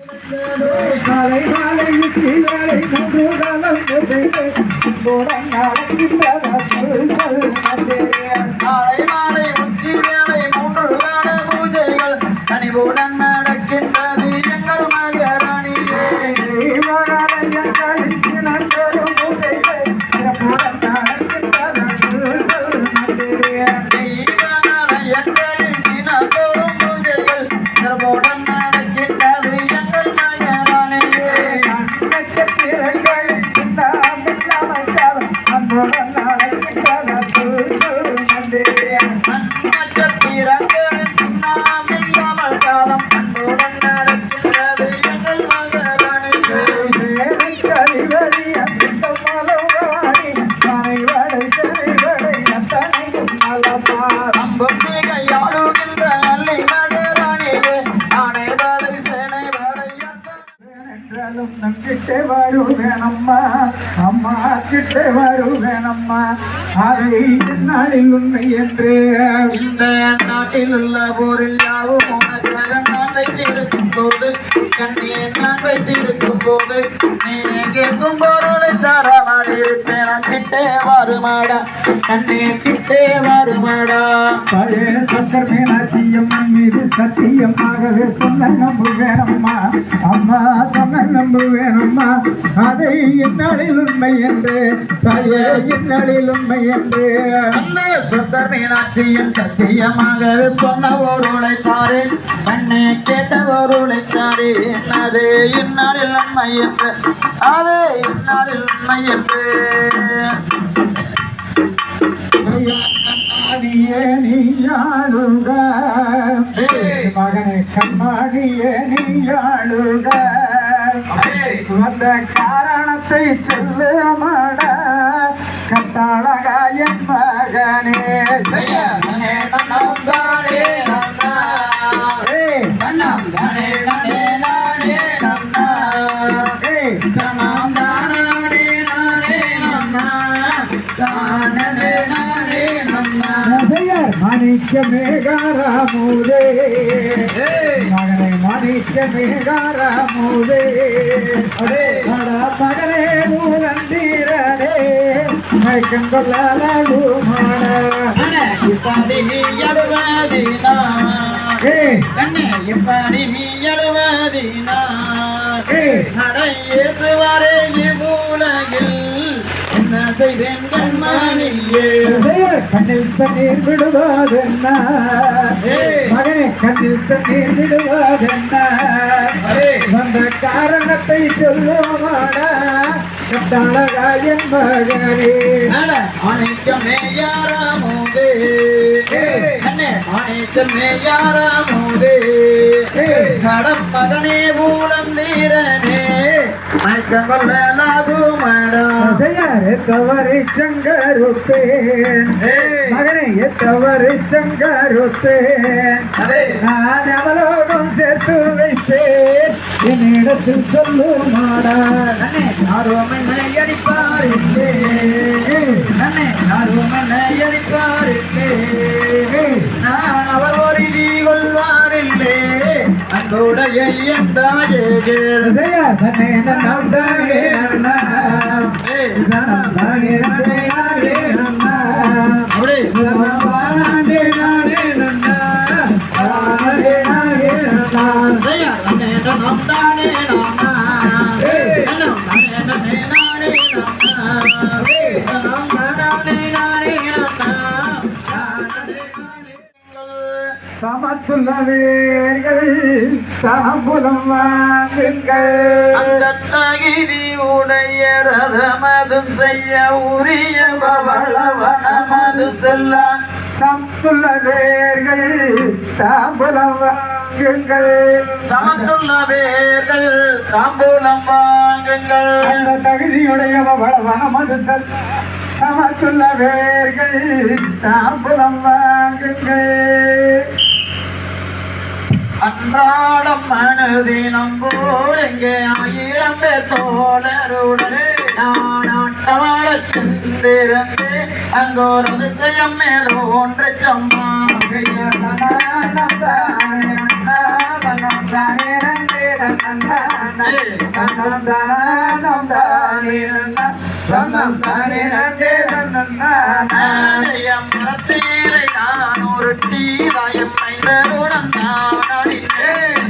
நாளை மாலை உச்சி மூன்று பூஜைகள் கனிவுடன் விட்டு வருவேனம்மா. அதை நாளில் உண்மை என்று இந்த நாட்டில் உள்ள போரில் யாவும் வைத்திருக்கும் போது கண்ணீர் நான் வைத்திருக்கும் போது நீ கேட்கும் பொருளை தராமல் இருப்பேன் கிட்டே வருமாடா கண்ணீர் கிட்டே வருமாடா. பழைய சக்கர் மீனாட்சியம் மீது சத்தியமாகவே சொன்ன நம்புவேனம்மா. அம்மா சொன்ன நம்புவேனம்மா. அதை இந்நாளில் உண்மை என்று தாயே இந்நாளில் உண்மை என்று. அந்த சுத்தர் மீனாட்சியின் சத்தியமாக சொன்ன பொருளை தாரே கண்ணே கேட்ட பொருளை தாரே அது இந்நாளில் உண்மை என்று அது இந்நாளில் உண்மை என்று. கண்மாடியே நீ ஆளுக மகனை கண்மாடியே நீ ஆளுக வந்த காரணத்தை சொல்லுமாட கத்தாளகாயன் மகனே. மாணிக்க மேகாராமுதே மகனை மாணிக்க மேகாராமுதே மகனே மூலந்தீரனே மயக்கம் கொள்ளலகுமான ஏய் கண்ணே இப்படி நீ எழுவதினா ஏய் நடையேசுவாரே இவ்வுலகில் என்ன செய்வேன் கண்மணியே கண்ணில் தண்ணீர் விடுவதென்ன மகனே கண்ணில் தண்ணீர் விடுவதென்ன வந்த காரணத்தை சொல்லுவாடா. கட்டாளகாயன் மகனே. மாணிக்கமே யாராமோதே கண்ணே மாணிக்கமே யாராமோதே? கடம் மகனே ஊழந்தீரனே மயக்கம் கொள்ளலாகுமாடா நசையர் எத்தவரை சங்கருத்தேன் மகனே எத்தவரை சங்கருத்தேன் நான் அவளோடும் சேர்த்து வைத்தேன் என்னிடத்தில் சொல்லுமாடா கண்ணே யாரும் என்னை அடிப்பாரில்லே கண்ணே யாரும் என்னை அடிப்பாரில்லே நான் அவர் ஒரு நீ கொள்வாரில்லே அன்புடைய என் தாயே நசையா தன்னை நம் தானே அண்ணா தானே நானே அண்ணா அப்படியே நானே நானே அண்ணா நானே நானே அண்ணே, நாம் தானே சமத்துள்ளவீர்கள் சாம்புலம் வாங்குங்கள் அந்த தகிதி உடைய ரதமதும் செய்ய உரிய பவளவனமது செல்ல. சமத்துள்ளவீர்கள் சாம்புலம் வாங்குங்கள் சமத்துள்ள வேர்கள் தாம்பூலம் வாங்குங்கள் அந்த தகுதியுடைய பவளவனமது செல் சமத்துள்ளவீர்கள் சாம்புலம் வாங்குங்கள் அன்றாடம் மனதினம் போல் எங்கே ஆயிரம் பேர் தோழருடன் நான் ஆட்டவாட சென்றிருந்து அங்கோரது ஜெயம் மேலோ ஒன்று சம்மா தானே தானே தன்னம் தானம் தானே தன்னம் தானே நன்னே தன்னம் நானா மரத்தீரை நான் ஒரு தீராயம் மைந்தருடன் நான்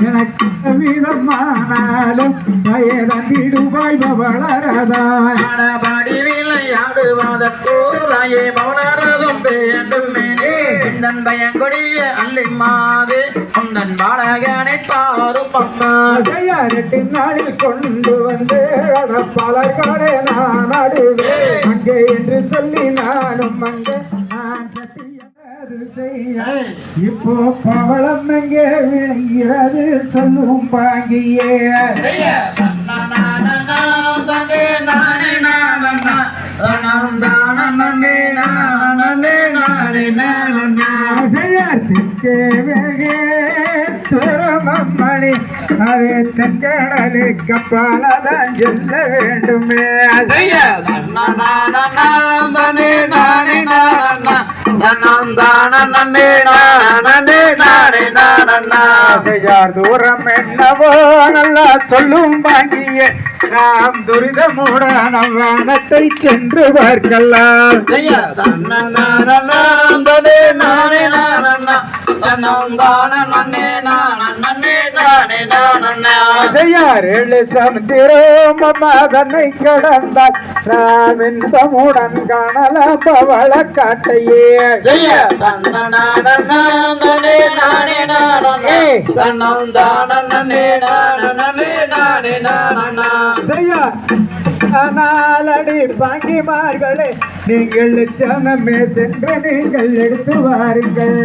எனக்கு வீதமானாலும் வயதிடுவாய் வளரதாய் ஆடபாடி விளையாடுவதற்கோராயே பவளரதம் வேண்டுமே இந்தன் பயங்கொடிய அள்ளிமாவே உந்தன் பாடகனை பாரும் அம்மா ரெண்டு நாளில் கொண்டு வந்து பலர்காலே நான் அடுவேன் அங்கே என்று சொல்லி நானும் அங்கே நான் இப்போ பவளம் எங்கே விளைகிறது சொல்லும் பாங்கியே. மணி. அது தென்கடலு கப்பாலதான் செல்ல வேண்டுமே. அசையா நானே நானே நான் நான் தானே நானே ஆசையார் தூரம் என்னவோ நல்லா சொல்லும் பாங்கியே நாம் துரிதமுடன் வானத்தை சென்று பார்க்கலாம் அதையார் ஏழு சமுத்திரம் அம்மா தன்னை கடந்தால் நாம் இன்பமுடன் காணலாம் பவள காட்டையே. ஐயா, நாலடி பாங்கிமார்களே நீங்கள் சனமே சென்று நீங்கள் எடுத்து வாருங்கள்.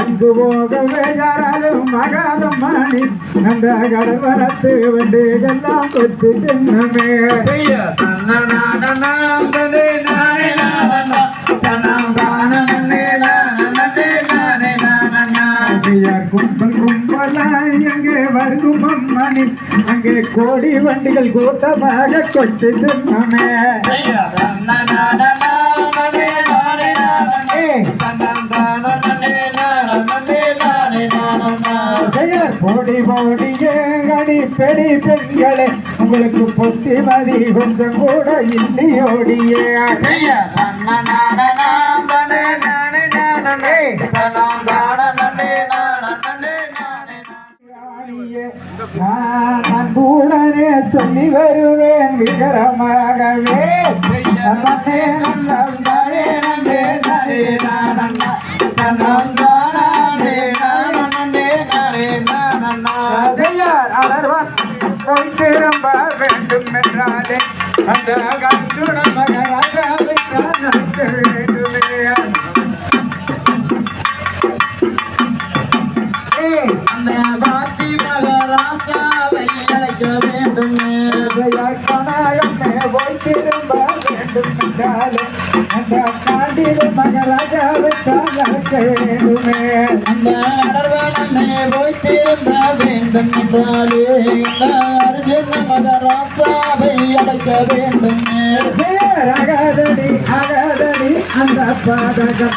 அங்கு போகவே யாராலும் மகாதம் மாணி கடவரத்து வந்து கொத்து சின்னமே கும்பல் கும்பலாய் அங்கே வருகும் அம்மணி அங்கே கோடி வண்டிகள் கூட்டமாக கொத்து சின்னமே பெயர் போடி போடியே அடி பெடி பெண்களே உங்களுக்கு பொத்தி மதி கொஞ்சம் கூட இல்லையோடியே நான் அன்புடனே சொல்லி வருவேன் விகரமாகவே. நன்னே நன்னம் தானே நன்னே நான் நானண்ணா திரும்ப வேண்டும் என்றாலே அந்த கண்டுடன் மகராஜாவை நான் வேண்டுமே அந்த பாட்டி மகராசாவை அழைக்க வேண்டுமே கணாயமே போய் திரும்ப வேண்டும் என்றாலே அந்த காண்டில் மகராஜாவை வேண்டுமே அந்த அடர்வனமே போய் திரும்ப வேண்டும் என்றாலே இந்த அர்ஜுன அகதடி அகதடி அந்த பாதகம்.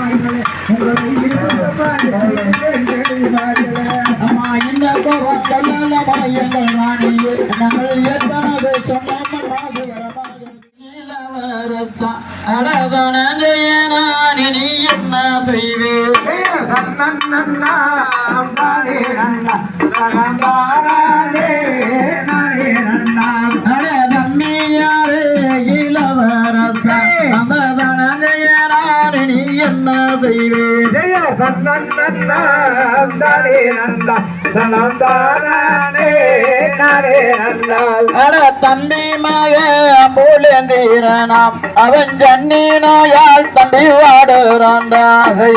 அம்மா இந்த கோபம் சொல்லலமா எங்கள் ராணியே நாங்கள் எத்தனை சொன்னோம் நீ என்ன செய்வேன். அட தம்பி மக மூலேந்தீரனாம் அவன் ஜன்னி நோயால் தம்பி வாடுறான்டா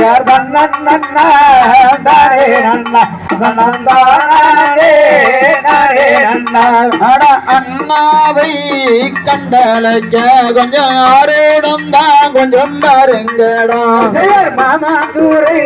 யார் கண்ணன் அட அண்ணாவை கண்டலைக்க கொஞ்சம் ஆரோடம் தான் கொஞ்சம் பாருங்கடா மாமா சூரை.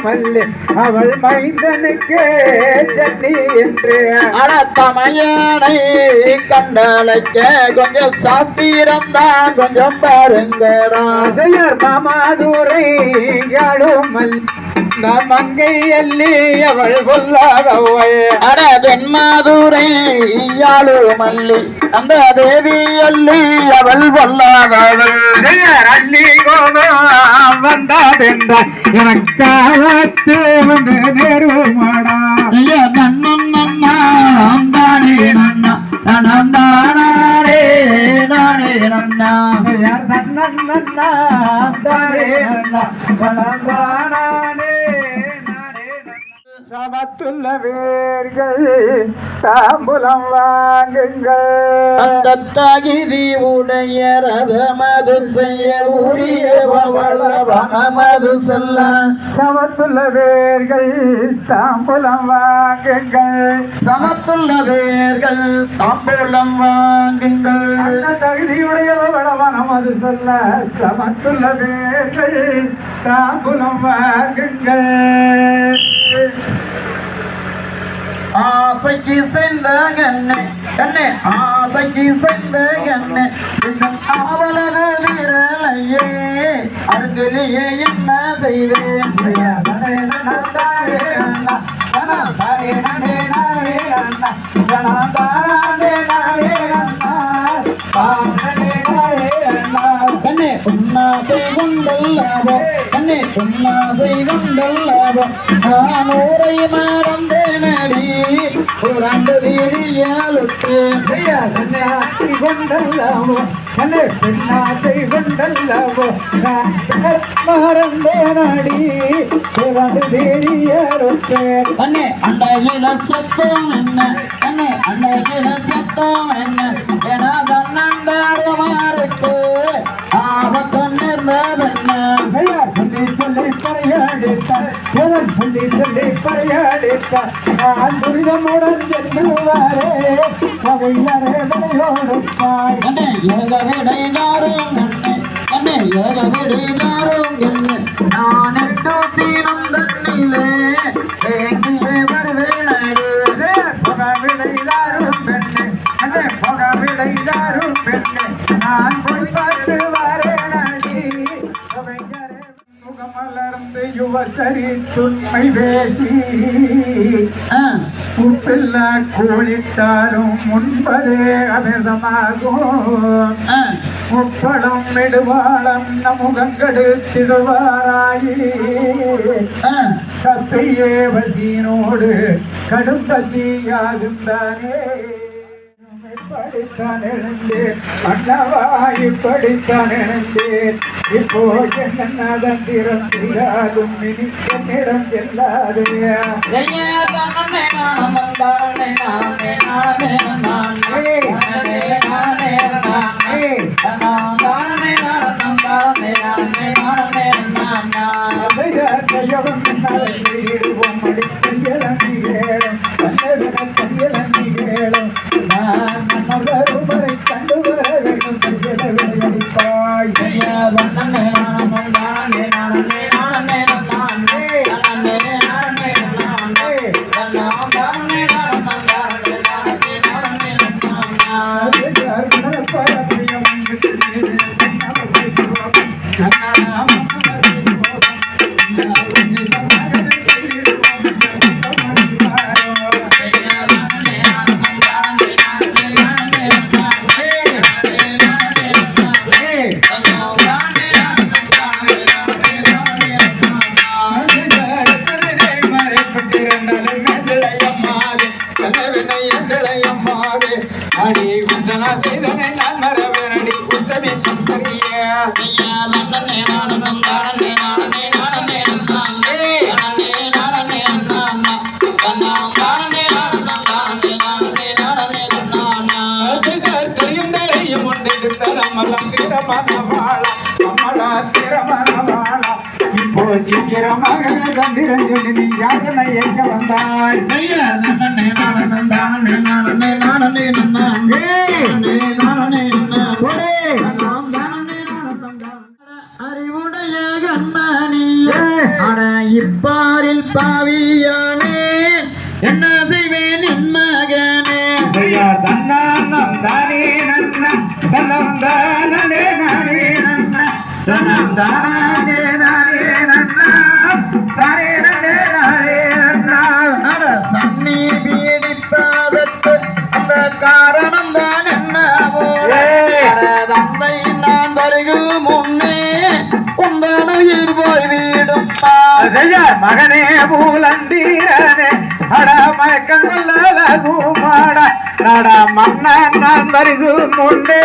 மல்லி அவள் மைந்தனுக்கு ஜன்னி என்று. அட தமையனை கண்டலைக்க கொஞ்சம் சாத்திரம் தான் கொஞ்சம் பாருங்கடா. பெயர் மாமா சூரை மல்லி மங்கையல்லி அவள் கொல்லாதவை அட வெண்மாதுரை யாழு மல்லி அந்த தேவி அல்லி அவள் வல்லாதவள் அள்ளி கோபம் வந்தாதென்ற எனக்காவத்து வந்து நேருமாடா ஐயா நன்னன் நன்னா அந்தானே நன்னா நனந்தானே நானே நன்னா. யார் நன்னன் நன்னா தானே நன்னா. சமத்துள்ள வேர்கள் தாம்புலம் வாங்குங்கள். அந்த தகிதி உடைய ரதமது செய்ய உரிய வளவனமது செல்ல. சமத்துள்ள வேர்கள் தாம்புலம் வாங்குங்கள். சமத்துள்ள வேர்கள் தாம்பூலம் வாங்குங்கள். அந்த தகுதியுடையவளவனம் அது சொல்ல. சமத்துள்ள வேர்கள் தாம்புலம் வாங்குங்கள். ஆசைக்கு சென்ற கண்ணே கண்ணே ஆசைக்கு சென்ற கண்ணே. இந்த ஆவலர அருகிலேயே என்ன செய்வேன்? கண்ணே உன்னாசை கொண்டல்லாவோ கண்ணே உன்னாசை கொண்டல்லாவோ நான் ஊரை மறந்தேனடி. புரண்டு வீதியாலுட்டு கொண்டல்லவோ கண்ணே பெண்ணாசை கொண்டல்லவோ மறந்தேனடி. பிறந்து தேடியருத்தேன் கண்ணே அண்டையில சத்தம் என்ன கண்ணே அண்டையில சத்தம் என்ன என சொல்லி சொல்லி பறையாடித்தார் பெயர் சொல்லி சொல்லி பறையாடித்தார் நான் துரிதமுடன் கவையரே விளையோடுப்பாய் ஏக விடைதாரும் கண்ணே ஏக விடைதாரும் நான் தண்ணிலே முகமலர்ந்து யுவசரி துண்மை பேசி உப்பில்லா கூலிட்டாலும் முன்பதே அமிர்தமாகும். முப்படம் நெடுவாளம் நமுகங்கெடுத்திடுவாராயி ஆ. கத்தையே வசியினோடு கடும் கத்தியாகும் தானே இப்படித்தான் எழுந்தேன் அண்ணவா இப்படித்தான் எழுந்தேன் இப்போ என்ன நடந்திரம் தெரியாதும் இனி என்னிடம் செல்லாதே ஐயா தன்னே நானே. தானே நானே. நானே. நானே இப்போ சீக்கிரமாக தந்திரம் நீ யாதனை எங்க வந்தாய் அறிவுடைய கண்மணியே அட இப்பாரில் பாவியானே என்ன செய்வேன் என் மகனே? தன்னா தன்னானம் சன்னி பீடிப்பாதத்து அந்த காரணம் தான் என்னவோ தந்தை நான் வருகும் முன்னே உந்தன் உயிர் போய் வீடும் மகனே பூலண்டீரனே அட மயக்கங்குமாட நட மன்னன் நான் வருகு முன்னே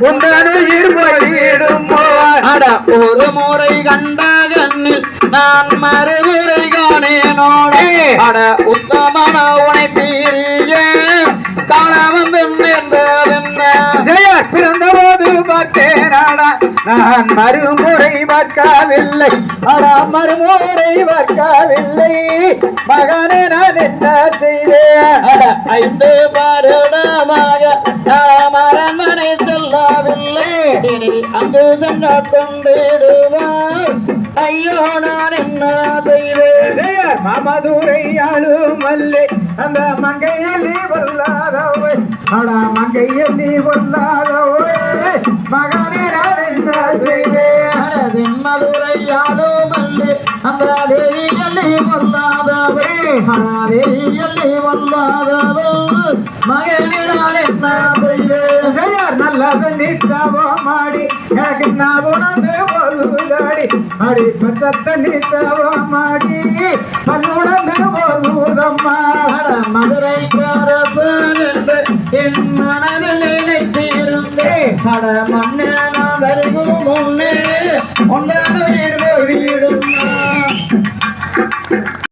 உந்தன் போயிடும் அட ஒரு முறை கண்ட கண்ணில் நான் மறுமுறை காணேனோட அட உத்தமன உனை பீரிய காண வந்து பிறந்தபோது பார்த்தேனாடா நான் மறுமுறை பார்க்கவில்லை. அடா மறுமுறை பார்க்கவில்லை. மகனே நான் என்ன செய்தேன்? ஐந்து வருடமாக நாம் அரண்மனை செல்லவில்லை. அங்கு சென்று கொண்டிடுவார் ஐயோ நான் என்ன செய்வேன் ஜெயர் மாமதுரை ஆளும் அல்லே அந்த மங்கையல்லி வல்லாதவை அடா மங்கையல்லி வல்லாதவை மகனே நான் என்ன செய்தேன் மதுரையாலும் அல்லே அந்த தேவியல்லை வல்லாதவே தேவியல்லை வல்லாதவோ மகனினால் என்ன செய்வேன்? ஜெயர் நல்லது நித்தவோ மாடி. எனக்கு நான் நித்தவோ மாடி. பல்லுணர்ந்து ஒழுதம்மா மதுரை என் மனதில் நினைத்திருந்தேன் அட மன்னே நான் வருகும் முன்னே. உன்னை